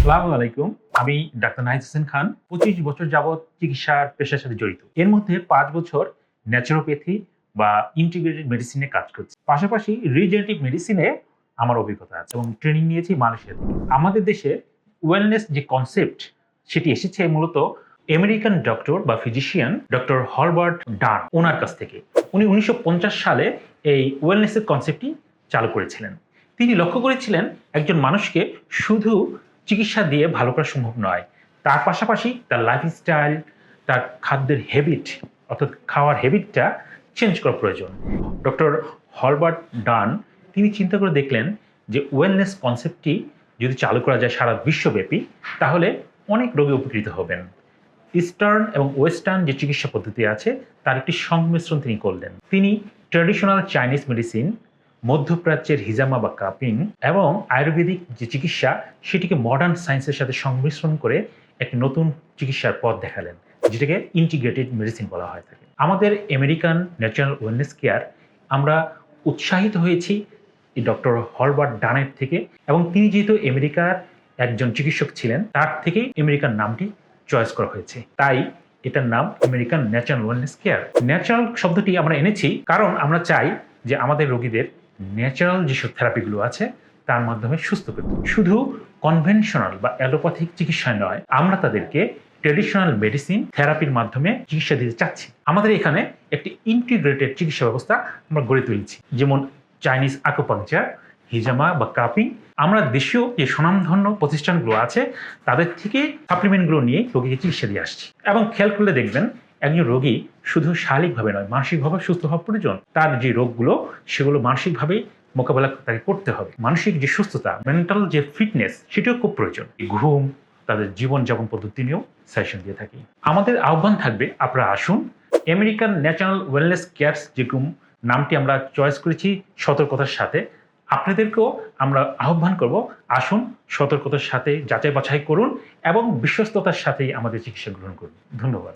আসসালামু আলাইকুম। আমি ডাক্তার নাহিদ হোসেন খান, পঁচিশ বছর যাবৎ চিকিৎসার পেশার সাথে জড়িত। এর মধ্যে পাঁচ বছর ন্যাচুরোপ্যাথি বা ইন্টিগ্রেটেড মেডিসিনে কাজ করছি। পাশাপাশি রিজেনারেটিভ মেডিসিনে আমার অভিজ্ঞতা আছে এবং ট্রেনিং নিয়েছি মালয়েশিয়া আমাদের দেশে ওয়েলনেস যে কনসেপ্ট সেটি এসেছে মূলত আমেরিকান ডক্টর বা ফিজিশিয়ান ডক্টর হরবার্ট ডান ওনার কাছ থেকে। উনি উনিশশো পঞ্চাশ সালে এই ওয়েলনেসের কনসেপ্টটি চালু করেছিলেন। তিনি লক্ষ্য করেছিলেন একজন মানুষকে শুধু চিকিৎসা দিয়ে ভালো করা সম্ভব নয়। তার পাশাপাশি তার লাইফস্টাইল তার খাদ্যের হ্যাবিট অর্থাৎ খাওয়ার হ্যাবিটটা চেঞ্জ করা প্রয়োজন। ডক্টর হরবার্ট ডান তিনি চিন্তা করে দেখলেন যে ওয়েলনেস কনসেপ্টটি যদি চালু করা যায় সারা বিশ্বব্যাপী, তাহলে অনেক রোগী উপকৃত হবেন। ইস্টার্ন এবং ওয়েস্টার্ন যে চিকিৎসা পদ্ধতি আছে, তার একটি সংমিশ্রণ তিনি করলেন। তিনি ট্র্যাডিশনাল চাইনিজ মেডিসিন মধ্যপ্রাচ্যের হিজামা বা কাপিং এবং আয়ুর্বেদিক যে চিকিৎসা, সেটিকে মডার্ন সায়েন্সের সাথে সংমিশ্রণ করে একটি নতুন চিকিৎসার পথ দেখালেন, যেটাকে ইন্টিগ্রেটেড মেডিসিন বলা হয় থাকে আমাদের আমেরিকান ন্যাচারাল ওয়েলনেস কেয়ার আমরা উৎসাহিত হয়েছি ডক্টর হরবার্ট ডানের থেকে এবং তিনি যেহেতু আমেরিকার একজন চিকিৎসক ছিলেন, তার থেকেই আমেরিকার নামটি চয়েস করা হয়েছে। তাই এটার নাম American natural wellness care natural শব্দটি আমরা এনেছি কারণ আমরা চাই যে আমাদের রোগীদের ন্যাচারাল যেসব থেরাপিগুলো আছে, তার মাধ্যমে সুস্থ করতে শুধু কনভেনশনাল বা অ্যালোপ্যাথিক চিকিৎসা নয়, আমরা তাদেরকে ট্রেডিশনাল মেডিসিন থেরাপির মাধ্যমে চিকিৎসা দিতে চাচ্ছি। আমাদের এখানে একটি ইন্টিগ্রেটেড চিকিৎসা ব্যবস্থা আমরা গড়ে তুলেছি, যেমন চাইনিজ আকুপাংচার হিজামা বা কাপিং আমরা দেশীয় যে সুনামধন্য প্রতিষ্ঠানগুলো আছে, তাদের থেকে সাপ্লিমেন্টগুলো নিয়ে রোগীকে চিকিৎসা দিয়ে আসছি। এবং খেয়াল করলে দেখবেন একজন রোগী শুধু শারীরিকভাবে নয়, মানসিকভাবে সুস্থ হওয়া প্রয়োজন। তার যে রোগগুলো, সেগুলো মানসিকভাবে মোকাবেলা তাকে করতে হবে। মানসিক যে সুস্থতা মেন্টাল যে ফিটনেস সেটিও খুব প্রয়োজন। ঘুম, তাদের জীবনযাপন পদ্ধতি নিয়েও সেশন দিয়ে থাকি। আমাদের আহ্বান থাকবে, আপনারা আসুন। আমেরিকান ন্যাচারাল ওয়েলনেস কেয়ারস যেরকম নামটি আমরা চয়েস করেছি সতর্কতার সাথে। আপনাদেরকেও আমরা আহ্বান করব, আসুন, সতর্কতার সাথে যাচাই বাছাই করুন এবং বিশ্বস্ততার সাথেই আমাদের চিকিৎসা গ্রহণ করুন। ধন্যবাদ।